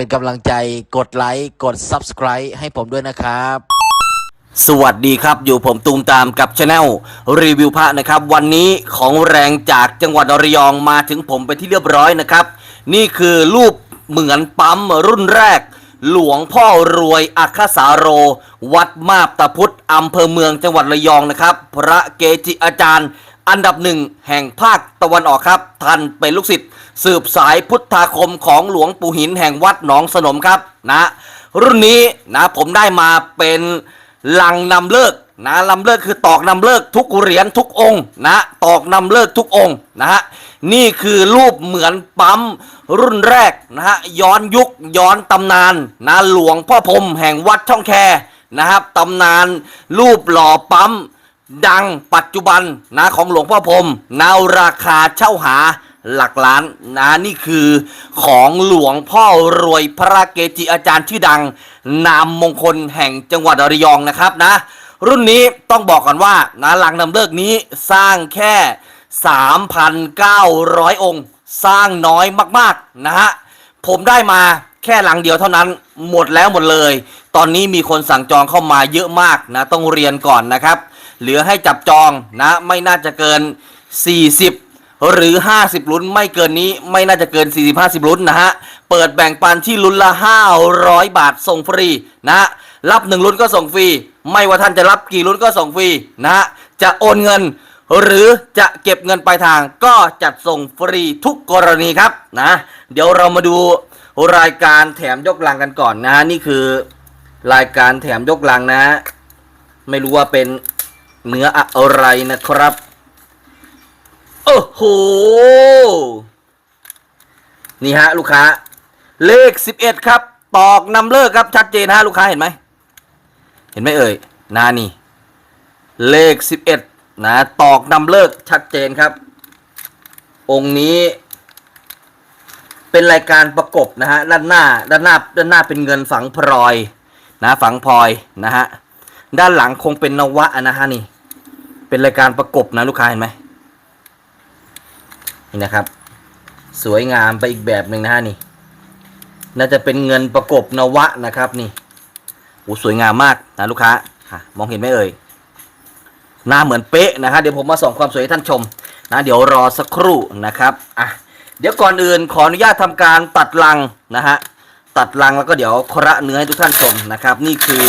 เป็นกำลังใจกดไลค์กด Subscribe ให้ผมด้วยนะครับ สวัสดีครับ อยู่ผมตูมตามกับช anel รีวิวพระนะครับ วันนี้ของแรงจากจังหวัดระยองมาถึงผมไปนที่เรียบร้อยนะครับ นี่คือรูปเหมือนปั๊มรุ่นแรก หลวงพ่อรวยอัคคสาโร วัดมาบตาพุธอำเภอเมืองจังหวัดระยองนะครับ พระเกจิอาจารย์ อันดับหนึ่งแห่งภาคตะวันออกครับท่านเป็นลูกศิษย์ สืบสายพุทธาคมของหลวงปู่หินแห่งวัดหนองสนมครับนะรุ่นนี้นะผมได้มาเป็นลังนำเลิกนะลำเลิกคือตอกนำเลิกทุกเหรียญทุกองค์นะตอกนำเลิกทุกองค์นะฮะนี่คือรูปเหมือนปั๊มรุ่นแรกนะฮะย้อนยุคย้อนตำนานนะหลวงพ่อพรมแห่งวัดช่องแคนะครับตำนานรูปหล่อปั๊มดังปัจจุบันนะของหลวงพ่อพรมนาวราคาเช่าหา หลักล้านนะนี่คือของหลวงพ่อรวยพระเกจิอาจารย์ชื่อดัง นามมงคลแห่งจังหวัดระยองนะครับนะ รุ่นนี้ต้องบอกก่อนว่านะหลังนำเลิกนี้สร้างแค่ 3,900 องค์ สร้างน้อยมากๆนะฮะผมได้มาแค่หลังเดียวเท่านั้นหมดแล้วหมดเลย ตอนนี้มีคนสั่งจองเข้ามาเยอะมากนะต้องเรียนก่อนนะครับ เหลือให้จับจองนะไม่น่าจะเกิน 40 หรือ 50 ลุ้นไม่เกินนี้ไม่น่าจะเกิน 40 50 ลุ้นนะฮะ เปิดแบ่งปันที่ลุ้นละ 500 บาทส่งฟรีนะ รับหนึ่งลุ้นก็ส่งฟรี ไม่ว่าท่านจะรับกี่ลุ้นก็ส่งฟรีนะฮะจะโอนเงิน หรือจะเก็บเงินปลายทางก็จัดส่งฟรีทุกกรณีครับนะ เดี๋ยวเรามาดูรายการแถมยกลังกันก่อนนะ นี่คือรายการแถมยกลังนะ ไม่รู้ว่าเป็นเนื้ออะไรนะครับ โอ้โห นี่ฮะ ลูกค้า เลข11ครับ ตอกนำเลิกครับ ชัดเจนฮะ ลูกค้าเห็นไหม เห็นไหมเอ่ยนานี่ เลข11นะ ตอกนำเลิกชัดเจนครับ องค์นี้ เป็นรายการประกบนะฮะ ด้านหน้า ด้านหน้า ด้านหน้าเป็นเงินฝังพลอย นะฝังพลอยนะฮะ ด้านหลังคงเป็นนวะนะฮะนี่ เป็นรายการประกบนะลูกค้าเห็นไหม นี่นะครับ สวยงามไปอีกแบบหนึ่งนะฮะนี่ น่าจะเป็นเงินประกบนวะนะครับนี่โอ้สวยงามมากนะลูกค้าฮะมองเห็นไหมเอ่ย หน้าเหมือนเป๊ะนะฮะเดี๋ยวผมมาส่องความสวยให้ท่านชมนะเดี๋ยวรอสักครู่นะครับอะเดี๋ยวก่อนอื่นขออนุญาตทำการตัดลังนะฮะตัดลังแล้วก็เดี๋ยวคระเนื้อให้ทุกท่านชมนะครับ นี่คือ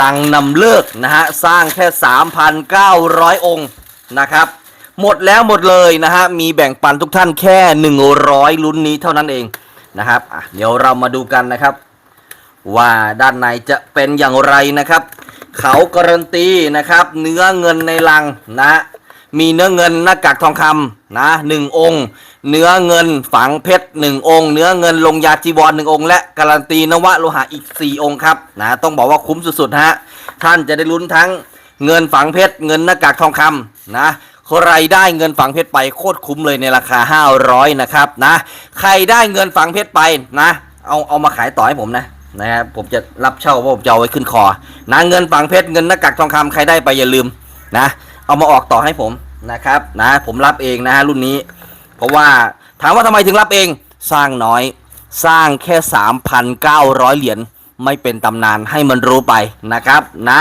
ลังนำเลิกนะฮะสร้างแค่ 3,900 องค์นะครับ หมดแล้วหมดเลยนะฮะ มีแบ่งปันทุกท่านแค่ 100 ลุ้นนี้เท่านั้นเองนะครับอะเดี๋ยวเรามาดูกันนะครับ ว่าด้านในจะเป็นอย่างไรนะครับ เขาการันตีนะครับ เนื้อเงินในลังนะมีเนื้อเงินหน้ากากทองคำนะหนึ่งองค์ เนื้อเงินฝังเพชรหนึ่งองค์ เนื้อเงินลงยาจีวรหนึ่งองค์ และการันตีนวะโลหะอีก 4 องค์ครับนะต้องบอกว่าคุ้มสุดๆฮะท่านจะได้ลุ้นทั้งเงินฝังเพชรเงินหน้ากากทองคำนะ ใครได้เงินฝังเพชรไปโคตรคุ้มเลยในราคา 500 นะครับนะใครได้เงินฝังเพชรไปนะเอาเอามาขายต่อให้ผมนะนะครับผมจะรับเช่าเพราะผมจะเอาไว้ขึ้นคอนะเงินฝังเพชรเงินหน้ากากทองคำใครได้ไปอย่าลืมนะเอามาออกต่อให้ผมนะครับนะผมรับเองนะฮะรุ่นนี้ เพราะว่าถามว่าทำไมถึงรับเองสร้างน้อยสร้างแค่ 3,900 เหรียญไม่เป็นตำนานให้มันรู้ไปนะครับนะ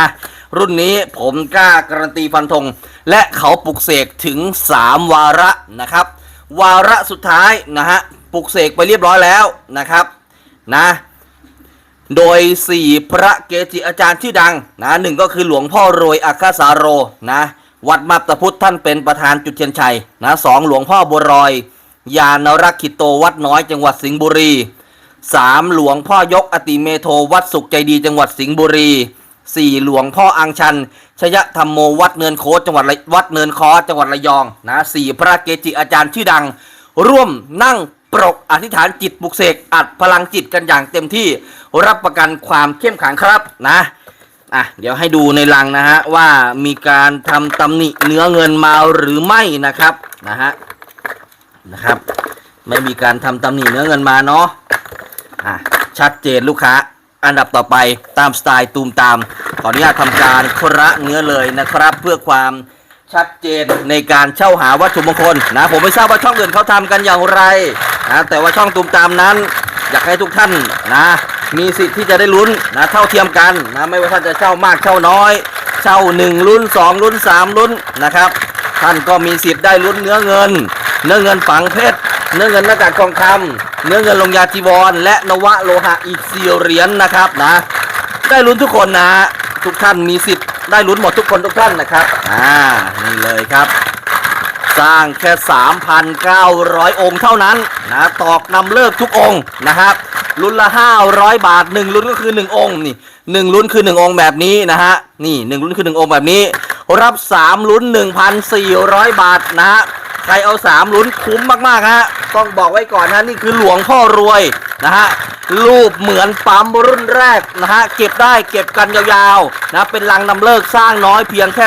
รุ่นนี้ผมกล้าการันตีฟันธง และเขาปลุกเสกถึง 3 วาระนะครับ วาระสุดท้ายนะฮะปลุกเสกไปเรียบร้อยแล้วนะครับนะโดย 4 พระเกจิอาจารย์ที่ดังนะหนึ่งก็คือหลวงพ่อรวยอัคคสาโรนะวัดมาบตพุทธท่านเป็นประธานจุดเทียนชัยนะสองหลวงพ่อบัวรอย ยานรักขิโตวัดน้อยจังหวัดสิงห์บุรีสามหลวงพ่อยกอติเมโทวัดสุขใจดีจังหวัดสิงห์บุรี สี่หลวงพ่ออังชัน ชยธรรมโมวัดเนินโคจังหวัดระวัดเนินคอจังหวัดระยองนะสี่พระเกจิอาจารย์ชื่อดัง ร่วมนั่งปรกอธิษฐานจิตปลุกเสกอัดพลังจิตกันอย่างเต็มที่รับประกันความเข้มขังครับนะอะเดี๋ยวให้ดูในลังนะฮะว่ามีการทำตำหนิเนื้อเงินมาหรือไม่นะครับนะฮะนะครับ ไม่มีการทำตำหนิเนื้อเงินมาเนาะอะชัดเจนลูกค้า อันดับต่อไปตามสไตล์ตูมตาม ขออนุญาตทำการคระเนื้อเลยนะครับ เพื่อความชัดเจนในการเช่าหาวัตถุมงคลนะผมไม่ทราบว่าช่องอื่นเขาทำกันอย่างไรนะแต่ว่าช่องตูมตามนั้น อยากให้ทุกท่านนะมีสิทธิ์ที่จะได้ลุ้นนะเท่าเทียมกันนะไม่ว่าท่านจะเช่ามากเช่าน้อย เช่าหนึ่งลุ้นสองลุ้นสามลุ้นนะครับ ท่านก็มีสิทธิ์ได้ลุ้นเนื้อเงิน เนื้อเงินฝังเพชร เนื้อเงินหน้ากากทองคำเนื้อเงินลงยาจีวร และนวะโลหะอีกสี่เหรียญนะครับนะ ได้ลุ้นทุกคนนะทุกท่านมีสิทธิ์ได้ลุ้นหมดทุกคนทุกท่านนะครับอ่านี่เลยครับ สร้างแค่ 3,900 องค์เท่านั้นนะตอกนำเลิกทุกองค์นะครับลุ้นละ 500 บาท 1 ลุ้นก็คือ 1 องค์นี่หนึ่งลุ้นคือ 1 องค์แบบนี้นะฮะนี่ 1 ลุ้นคือ 1 องค์แบบนี้ รับ 3 ลุ้น 1,400 บาทนะฮะ ใครเอา3ลุ้นคุ้มมากๆฮะต้องบอกไว้ก่อนนะนี่คือหลวงพ่อรวยนะฮะรูปเหมือนปั๊มรุ่นแรกนะฮะเก็บได้เก็บกันยาวๆนะเป็นลังนำเลิกสร้างน้อยเพียงแค่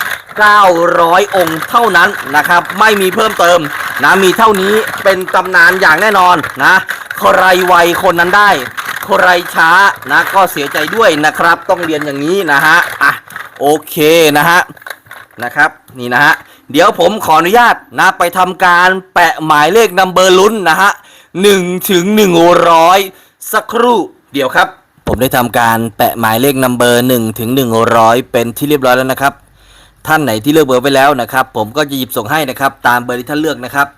3,900 องค์เท่านั้นนะครับไม่มีเพิ่มเติมนะมีเท่านี้เป็นตำนานอย่างแน่นอนนะใครไวคนนั้นได้ใครช้านะก็เสียใจด้วยนะครับ ต้องเรียนอย่างนี้นะฮะอะโอเคนะฮะนะครับนี่นะฮะ เดี๋ยวผมขออนุญาตนะไปทำการแปะหมายเลขนัมเบอร์ลุ้นนะฮะหนึ่งถึงหนึ่งร้อยสักครู่เดี๋ยวครับ ผมได้ทำการแปะหมายเลขนัมเบอร์หนึ่งถึงหนึ่งร้อยเป็นที่เรียบร้อยแล้วนะครับ ท่านไหนที่เลือกเบอร์ไปแล้วนะครับ ผมก็จะหยิบส่งให้นะครับตามเบอร์ที่ท่านเลือกนะครับ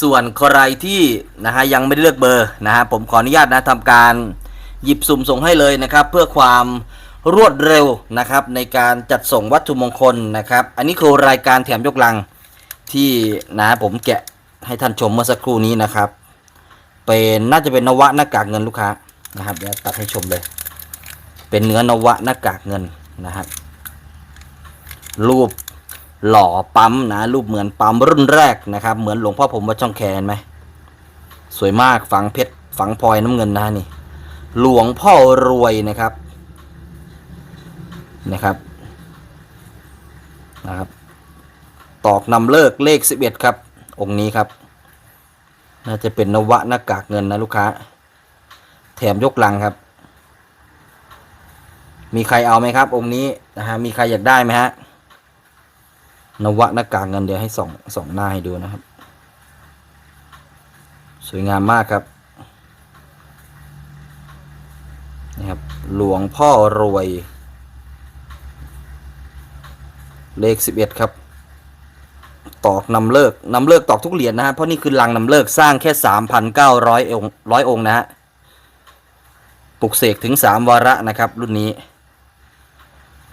ส่วนใครที่นะฮะยังไม่ได้เลือกเบอร์นะฮะผมขออนุญาตนะทำการหยิบสุ่มส่งให้เลยนะครับ เพื่อความ รวดเร็วนะครับในการจัดส่งวัตถุมงคลนะครับ อันนี้คือรายการแถมยกลังที่นะผมแกะให้ท่านชมเมื่อสักครู่นี้นะครับ เป็นน่าจะเป็นนวะหน้ากากเงินลูกค้านะครับเดี๋ยวตัดให้ชมเลย เป็นเนื้อนวะหน้ากากเงินนะครับรูปหล่อปั๊มนะรูปเหมือนปั๊มรุ่นแรกนะครับ เหมือนหลวงพ่อผมวัดช่องแคเห็นไหมสวยมากฝังเพชรฝังพลอยน้ำเงินนะนี่ หลวงพ่อรวยนะครับ นะครับนะครับ ตอกนำเลิกเลข 11 ครับ องค์นี้ครับ น่าจะเป็นนวะหน้ากากเงินนะลูกค้า แถมยกลังครับ มีใครเอาไหมครับ องค์นี้นะฮะมีใครอยากได้ไหมฮะนวะหน้ากากเงินเดี๋ยวให้ส่องส่องหน้าให้ดูนะครับ สวยงามมากครับนี่ครับ หลวงพ่อรวย เลขสิบเอ็ดครับ ตอกนำเลิกนำเลิกตอกทุกเหรียญนะฮะเพราะนี่คือลังนำเลิกสร้างแค่สามพันเก้าร้อยองค์ร้อยองค์นะฮะปลุกเสกถึงสามวาระนะครับ รุ่นนี้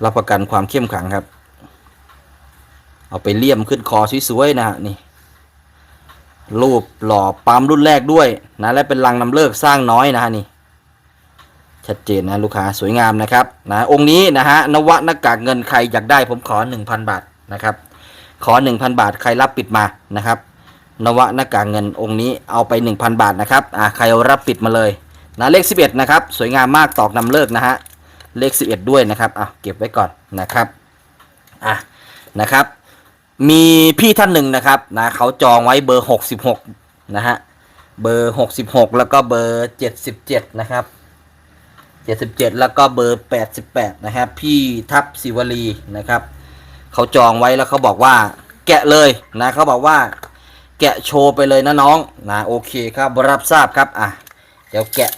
รับประกันความเข้มขังครับ เอาไปเลี่ยมขึ้นคอสวยๆนะฮะนี่รูปหล่อปั๊มรุ่นแรกด้วยนะและเป็นลังนำเลิกสร้างน้อยนะฮะนี่ ชัดเจนนะลูกค้าสวยงามนะครับนะองค์นี้นะฮะนวะหน้ากากเงินใครอยากได้ผมขอ 1,000 บาทนะครับขอ 1,000 บาทใครรับปิดมานะครับ นวะหน้ากากเงินองค์นี้เอาไป 1,000 บาทนะครับอ่าใครรับปิดมาเลยนะเลข 11 นะครับ สวยงามมากตอกนำเลิกนะฮะเลข 11 ด้วยนะครับอะเก็บไว้ก่อนนะครับอะนะครับ มีพี่ท่านหนึ่งนะครับนะเขาจองไว้เบอร์ 66 นะฮะเบอร์ 66 แล้วก็เบอร์ 77 นะครับ 77 แล้วก็เบอร์ 88 นะครับ พี่ทัพศิวลีนะครับ เขาจองไว้แล้วเขาบอกว่า แกะเลยนะเขาบอกว่า แกะโชว์ไปเลยนะน้องนะโอเคครับรับทราบครับอะเดี๋ยวแกะ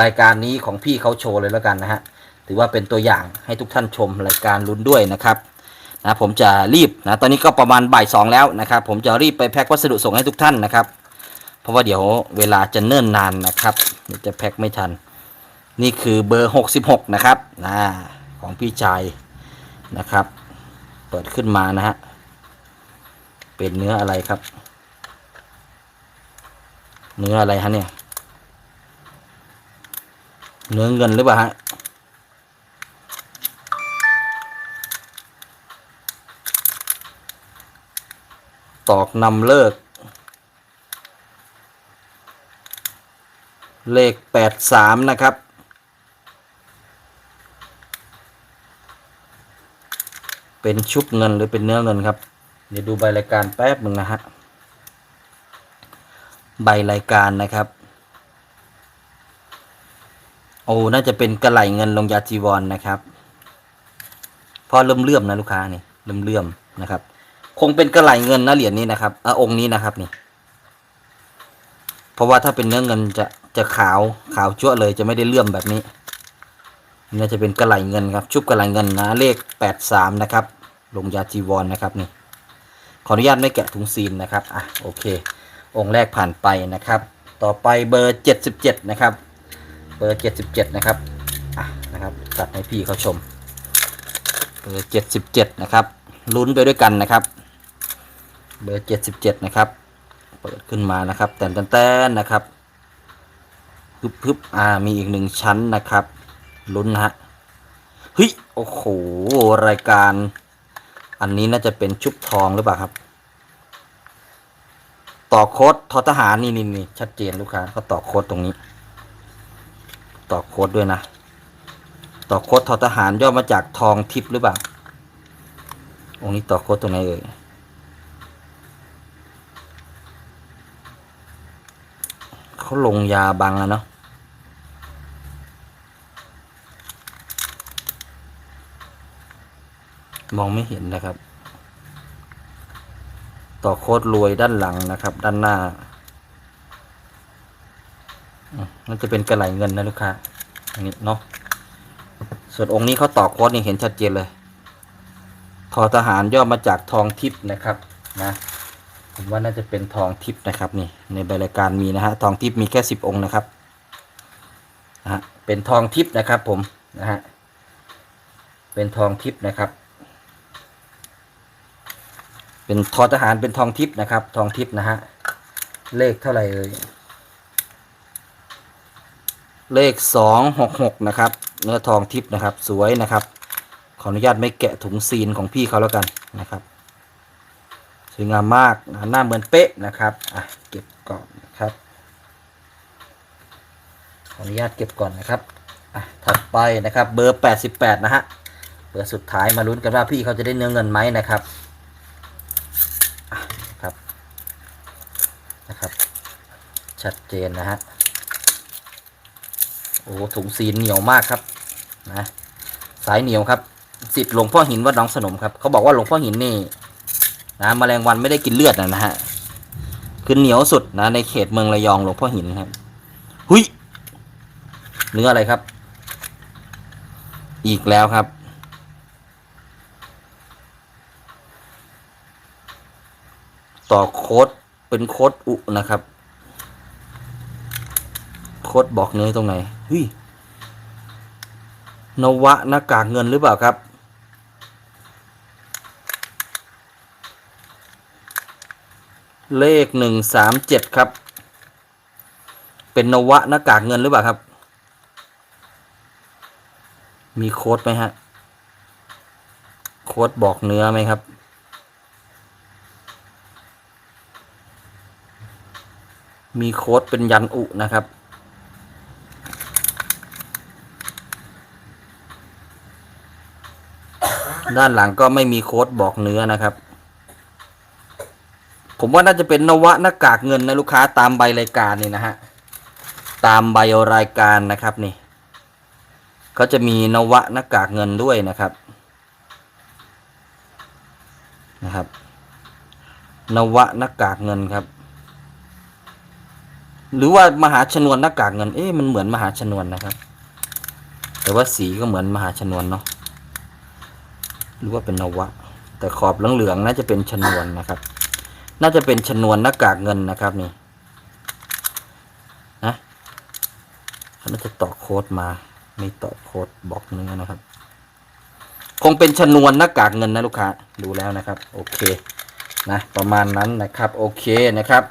รายการนี้ของพี่เขาโชว์เลยแล้วกันนะฮะถือว่าเป็นตัวอย่างให้ทุกท่านชมรายการลุ้นด้วยนะครับนะผมจะรีบนะตอนนี้ก็ประมาณบ่ายสองแล้วนะครับ ผมจะรีบไปแพ็ควัสดุส่งให้ทุกท่านนะครับ เพราะว่าเดี๋ยวเวลาจะเนิ่นนานนะครับจะแพ็คไม่ทัน นี่คือเบอร์ 66 นะครับนะของพี่ชายนะครับ เปิดขึ้นมานะฮะ เป็นเนื้ออะไรครับ เนื้ออะไรฮะเนี่ย เนื้อเงินหรือเปล่าฮะตอกนำเลิก เลข 83 นะครับ เป็นชุบเงินหรือเป็นเนื้อเงินครับ เดี๋ยวดูใบรายการแป๊บหนึ่งนะฮะ ใบรายการนะครับ โอ้ น่าจะเป็นกระไหลเงินลงยาจีวรนนะครับเพราะเริ่มเลื่อมนะลูกค้านี่เริ่มเลื่อมนะครับ คงเป็นกระไหลเงินนะเหรียญนี้นะครับอะองค์นี้นะครับนี่ เพราะว่าถ้าเป็นเนื้อเงินจะจะขาวขาวจั่วเลยจะไม่ได้เลื่อมแบบนี้ น่าจะเป็นกระไหลเงินครับ ชุบกระไหลเงินนะเลขแปดสามนะครับ ลงยาจีวรนนะครับนี่ ขออนุญาตไม่แกะถุงซีนนะครับ อะโอเค องค์แรกผ่านไปนะครับ ต่อไปเบอร์เจ็ดสิบเจ็ดนะครับ เบอร์เจ็ดสิบเจ็ดนะครับ อะนะครับตัดให้พี่เขาชม เบอร์เจ็ดสิบเจ็ดนะครับ ลุ้นไปด้วยกันนะครับ เบอร์เจ็ดสิบเจ็ดนะครับ เปิดขึ้นมานะครับแตนแตนแตนนะครับ พึบพึบอ่า มีอีกหนึ่งชั้นนะครับ ลุ้นนะฮะเฮ้ยโอ้โหรายการ อันนี้น่าจะเป็นชุบทองหรือเปล่าครับ ต่อโค้ดทอทหารนี่นี่นี่ชัดเจนลูกค้าเขาต่อโค้ดตรงนี้ ต่อโค้ดด้วยนะ ต่อโค้ดทอทหารย่อมาจากทองทิพย์หรือเปล่าองค์นี้ต่อโค้ดตรงไหนเอ่ยเขาลงยาบังแล้วเนาะ มองไม่เห็นนะครับ ต่อโคตรรวยด้านหลังนะครับ ด้านหน้าอืมมันจะเป็นกระไหลเงินนะลูกค้าอันนี้เนาะส่วนองค์นี้เขาต่อโค้ดนี่เห็นชัดเจนเลยทอทหารย่อมาจากทองทิพย์นะครับนะผมว่าน่าจะเป็นทองทิพย์นะครับนี่ในใบรายการมีนะฮะทองทิพย์มีแค่สิบองค์นะครับนะฮะเป็นทองทิพย์นะครับผมนะฮะเป็นทองทิพย์นะครับ เป็นทอทหารเป็นทองทิพย์นะครับ ทองทิพย์นะฮะ เลขเท่าไหร่เอ่ยเลขสองหกหกนะครับ เนื้อทองทิพย์นะครับ สวยนะครับ ขออนุญาตไม่แกะถุงซีนของพี่เขาแล้วกันนะครับสวยงามมากหน้าเหมือนเป๊ะนะครับอะเก็บก่อนนะครับ ขออนุญาตเก็บก่อนนะครับอะถัดไปนะครับ เบอร์88นะฮะเบอร์สุดท้ายมาลุ้นกันว่าพี่เขาจะได้เนื้อเงินไหมนะครับ อะครับ นะครับ ชัดเจนนะฮะ โอ้ถุงซีนเหนียวมากครับนะสายเหนียวครับสิทธิ์หลวงพ่อหินวัดหนองสนมครับเขาบอกว่าหลวงพ่อหินนี่นะแมลงวันไม่ได้กินเลือดนะนะฮะคือเหนียวสุดนะ ในเขตเมืองระยองหลวงพ่อหินครับหุยเนื้ออะไรครับ อีกแล้วครับ ต่อโค้ดเป็นโค้ดอุนะครับ โค้ดบอกเนื้อตรงไหนเฮ้ยนวะหน้ากากเงินหรือเปล่าครับ เลขหนึ่งสามเจ็ดครับ เป็นนวะหน้ากากเงินหรือเปล่าครับ มีโค้ดไหมฮะ โค้ดบอกเนื้อไหมครับมีโค้ดเป็นยันอุนะครับ ด้านหลังก็ไม่มีโค้ดบอกเนื้อนะครับ ผมว่าน่าจะเป็นนวะหน้ากากเงินนะลูกค้าตามใบรายการนี่นะฮะ ตามใบรายการนะครับนี่เขาจะมีนวะหน้ากากเงินด้วยนะครับ นะครับ นวะหน้ากากเงินครับ หรือว่ามหาชนวนหน้ากากเงิน เอ๊ะมันเหมือนมหาชนวนนะครับ แต่ว่าสีก็เหมือนมหาชนวนเนาะ หรือว่าเป็นนวะ แต่ขอบเหลืองๆน่าจะเป็นชนวนนะครับ น่าจะเป็นชนวนหน้ากากเงินนะครับนี่นะเขาน่าจะต่อโค้ดมา ไม่ต่อโค้ดบอกเนื้อนะครับ คงเป็นชนวนหน้ากากเงินนะลูกค้าดูแล้วนะครับ โอเคนะประมาณนั้นนะครับโอเคนะครับ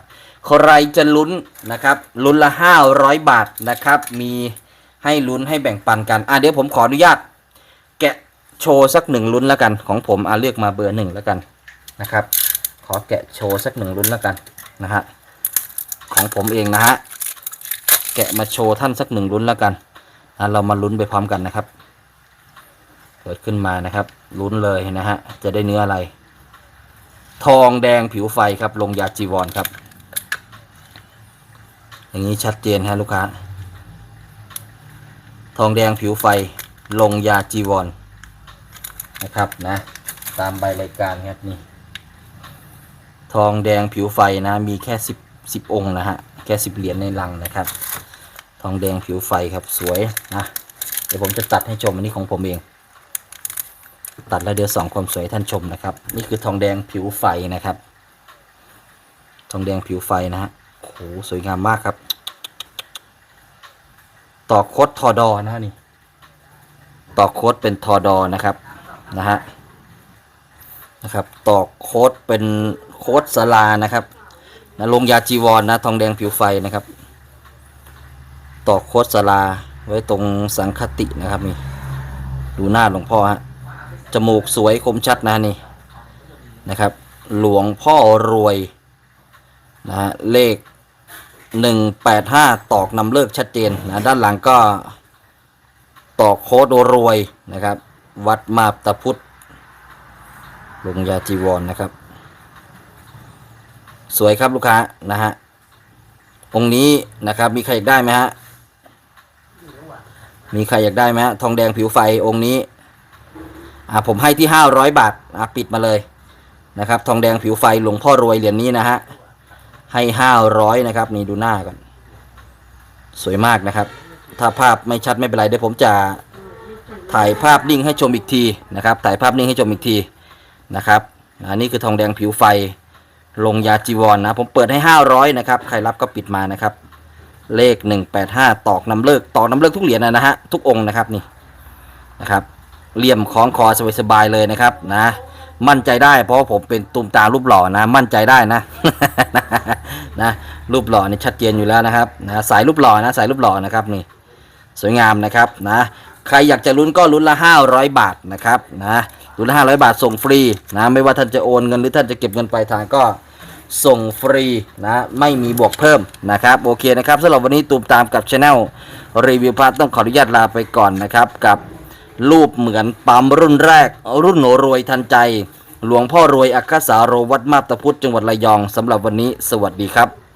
ใครจะลุ้นนะครับลุ้นละห้าร้อยบาทนะครับ มีให้ลุ้นให้แบ่งปันกัน อะเดี๋ยวผมขออนุญาต โชว์สักหนึ่งลุ้นแล้วกัน ของผมอะเลือกมาเบอร์หนึ่งแล้วกันนะครับ ขอแกะโชว์สักหนึ่งลุ้นแล้วกันนะฮะของผมเองนะฮะแกะมาโชว์ท่านสักหนึ่งลุ้นแล้วกันอะเรามาลุ้นไปพร้อมกันนะครับ เปิดขึ้นมานะครับลุ้นเลยนะฮะจะได้เนื้ออะไร ทองแดงผิวไฟครับ ลงยาจีวรครับ อย่างนี้ชัดเจนฮะลูกค้า ทองแดงผิวไฟลงยาจีวร นะครับนะ ตามใบรายการครับนี่ ทองแดงผิวไฟนะ มีแค่สิบสิบองค์นะฮะ แค่สิบเหรียญในลังนะครับ ทองแดงผิวไฟครับสวยนะ เดี๋ยวผมจะตัดให้ชมอันนี้ของผมเอง ตัดแล้วเดี๋ยวสองความสวยท่านชมนะครับ นี่คือทองแดงผิวไฟนะครับ ทองแดงผิวไฟนะฮะโอ้โหสวยงามมากครับ ต่อโคดทอดอนะฮะนี่ต่อโคดเป็นทอดอนะครับ นะฮะนะครับต่อโค้ดเป็นโค้ดสลานะครับนะลงยาจีวรนนะทองแดงผิวไฟนะครับต่อโค้ดสลาไว้ตรงสังคตินะครับนี่ดูหน้าหลวงพ่อฮะจมูกสวยคมชัดนะนี่นะครับ หลวงพ่อรวยนะฮะเลข 185 ตอกนำเลิกชัดเจนนะด้านหลังก็ตอกโค้ดรวยนะครับ วัดมาบตะพุทธลงยาจีวรนนะครับ สวยครับลูกค้านะฮะองค์นี้นะครับมีใครอยากได้ไหมฮะมีใครอยากได้ไหมฮะทองแดงผิวไฟองค์นี้อ่าผมให้ที่ห้าร้อยบาทอ่าปิดมาเลยนะครับ ทองแดงผิวไฟหลวงพ่อรวยเหรียญนี้นะฮะให้ห้าร้อยนะครับ นี่ดูหน้าก่อน สวยมากนะครับ ถ้าภาพไม่ชัดไม่เป็นไรเดี๋ยวผมจะ ถ่ายภาพนิ่งให้ชมอีกทีนะครับ ถ่ายภาพนิ่งให้ชมอีกทีนะครับอันนี้คือทองแดงผิวไฟลงยาจีวรนนะ ผมเปิดให้ 500 นะครับ ใครรับก็ปิดมานะครับ เลข 185 ตอกน้ำเลิก ตอกน้ำเลิกทุกเหรียญนะนะฮะ ทุกองค์นะครับนี่นะครับเหลี่ยมของคอสบายๆเลยนะครับนะ มั่นใจได้เพราะผมเป็นตุมตารูปหล่อนะ มั่นใจได้นะนะรูปหล่อนี่ชัดเจนอยู่แล้วนะครับนะสายรูปหล่อนะสายรูปหล่อนะครับนี่สวยงามนะครับนะ ใครอยากจะลุ้นก็ลุ้นละ 500 บาทนะครับนะลุ้นละ500 บาทส่งฟรีนะไม่ว่าท่านจะโอนเงินหรือท่านจะเก็บเงินปลายทางก็ส่งฟรีนะไม่มีบวกเพิ่มนะครับโอเคนะครับสำหรับวันนี้ตูมตามกับช anel รีวิวพาร์ทต้องขออนุญาตลาไปก่อนนะครับกับรูปเหมือนปั๊มรุ่นแรก รุ่นโหนรวยทันใจ หลวงพ่อรวยอัคคสาโรวัดมาตพุทธจังหวัดระยองสำหรับวันนี้ สวัสดีครับ